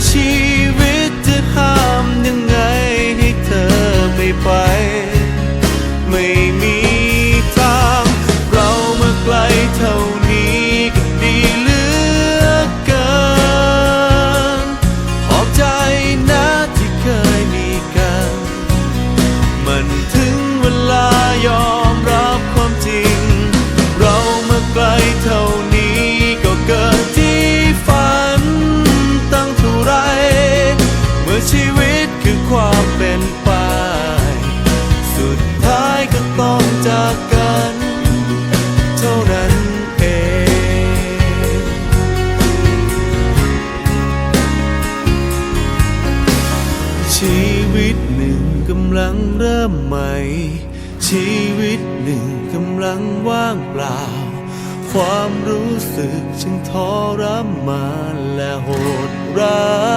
心 ก็ต้องจากกัน เท่านั้นเอง ชีวิตหนึ่งกำลังเริ่มใหม่ ชีวิตหนึ่งกำลังว่างเปล่า ความรู้สึกฉันทรมานและโหดร้าย